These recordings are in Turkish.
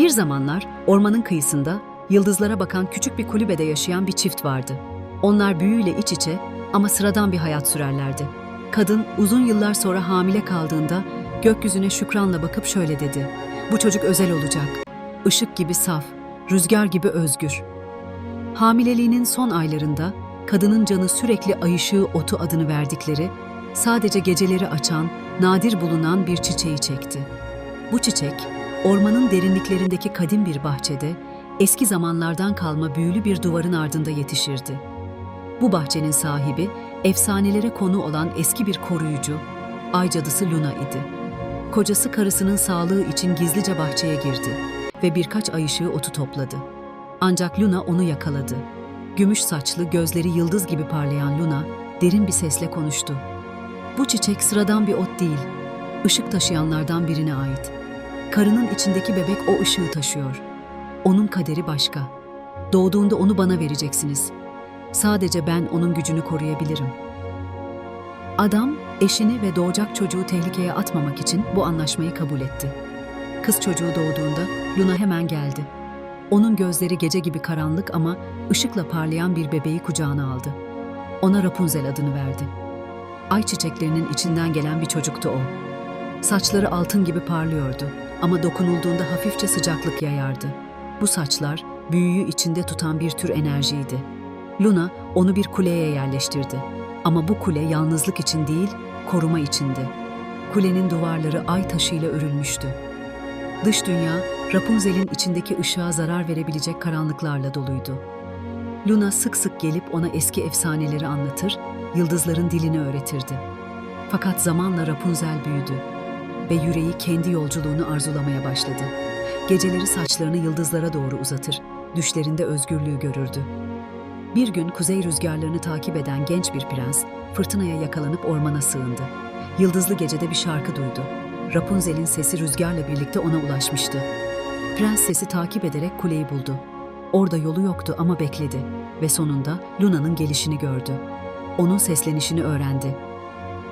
Bir zamanlar ormanın kıyısında yıldızlara bakan küçük bir kulübede yaşayan bir çift vardı. Onlar büyüyle iç içe ama sıradan bir hayat sürerlerdi. Kadın uzun yıllar sonra hamile kaldığında gökyüzüne şükranla bakıp şöyle dedi. Bu çocuk özel olacak. Işık gibi saf, rüzgar gibi özgür. Hamileliğinin son aylarında kadının canı sürekli ayışığı otu adını verdikleri, sadece geceleri açan, nadir bulunan bir çiçeği çekti. Bu çiçek, ormanın derinliklerindeki kadim bir bahçede, eski zamanlardan kalma büyülü bir duvarın ardında yetişirdi. Bu bahçenin sahibi, efsanelere konu olan eski bir koruyucu, ay cadısı Luna idi. Kocası karısının sağlığı için gizlice bahçeye girdi ve birkaç ay ışığı otu topladı. Ancak Luna onu yakaladı. Gümüş saçlı, gözleri yıldız gibi parlayan Luna derin bir sesle konuştu. Bu çiçek sıradan bir ot değil, ışık taşıyanlardan birine ait. Karının içindeki bebek o ışığı taşıyor. Onun kaderi başka. Doğduğunda onu bana vereceksiniz. Sadece ben onun gücünü koruyabilirim. Adam, eşini ve doğacak çocuğu tehlikeye atmamak için bu anlaşmayı kabul etti. Kız çocuğu doğduğunda Luna hemen geldi. Onun gözleri gece gibi karanlık ama ışıkla parlayan bir bebeği kucağına aldı. Ona Rapunzel adını verdi. Ay çiçeklerinin içinden gelen bir çocuktu o. Saçları altın gibi parlıyordu ama dokunulduğunda hafifçe sıcaklık yayardı. Bu saçlar büyüyü içinde tutan bir tür enerjiydi. Luna onu bir kuleye yerleştirdi. Ama bu kule yalnızlık için değil, koruma içindi. Kulenin duvarları ay taşıyla örülmüştü. Dış dünya, Rapunzel'in içindeki ışığa zarar verebilecek karanlıklarla doluydu. Luna sık sık gelip ona eski efsaneleri anlatır, yıldızların dilini öğretirdi. Fakat zamanla Rapunzel büyüdü ve yüreği kendi yolculuğunu arzulamaya başladı. Geceleri saçlarını yıldızlara doğru uzatır, düşlerinde özgürlüğü görürdü. Bir gün kuzey rüzgarlarını takip eden genç bir prens, fırtınaya yakalanıp ormana sığındı. Yıldızlı gecede bir şarkı duydu. Rapunzel'in sesi rüzgarla birlikte ona ulaşmıştı. Prens sesi takip ederek kuleyi buldu. Orada yolu yoktu ama bekledi ve sonunda Luna'nın gelişini gördü. Onun seslenişini öğrendi.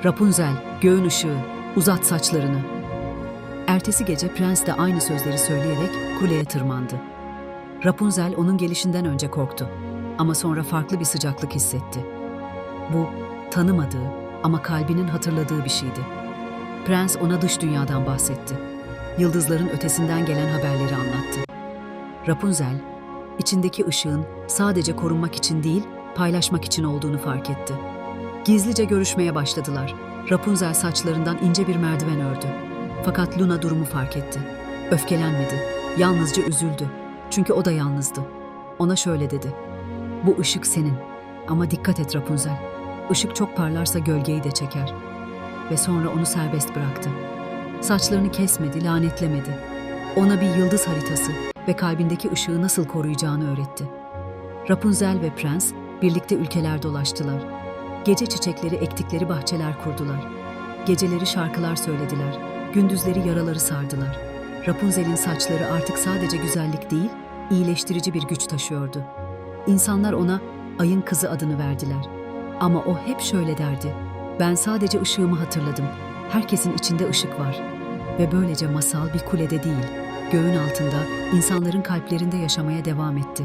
Rapunzel, göğün ışığı, uzat saçlarını. Ertesi gece prens de aynı sözleri söyleyerek kuleye tırmandı. Rapunzel onun gelişinden önce korktu ama sonra farklı bir sıcaklık hissetti. Bu tanımadığı ama kalbinin hatırladığı bir şeydi. Prens ona dış dünyadan bahsetti. Yıldızların ötesinden gelen haberleri anlattı. Rapunzel, içindeki ışığın sadece korunmak için değil, paylaşmak için olduğunu fark etti. Gizlice görüşmeye başladılar. Rapunzel saçlarından ince bir merdiven ördü. Fakat Luna durumu fark etti. Öfkelenmedi, yalnızca üzüldü. Çünkü o da yalnızdı. Ona şöyle dedi. Bu ışık senin. Ama dikkat et Rapunzel. Işık çok parlarsa gölgeyi de çeker. Ve sonra onu serbest bıraktı. Saçlarını kesmedi, lanetlemedi. Ona bir yıldız haritası ve kalbindeki ışığı nasıl koruyacağını öğretti. Rapunzel ve prens birlikte ülkeler dolaştılar. Gece çiçekleri ektikleri bahçeler kurdular. Geceleri şarkılar söylediler. Gündüzleri yaraları sardılar. Rapunzel'in saçları artık sadece güzellik değil, iyileştirici bir güç taşıyordu. İnsanlar ona ayın kızı adını verdiler. Ama o hep şöyle derdi. Ben sadece ışığımı hatırladım. Herkesin içinde ışık var. Ve böylece masal bir kulede değil, göğün altında, insanların kalplerinde yaşamaya devam etti.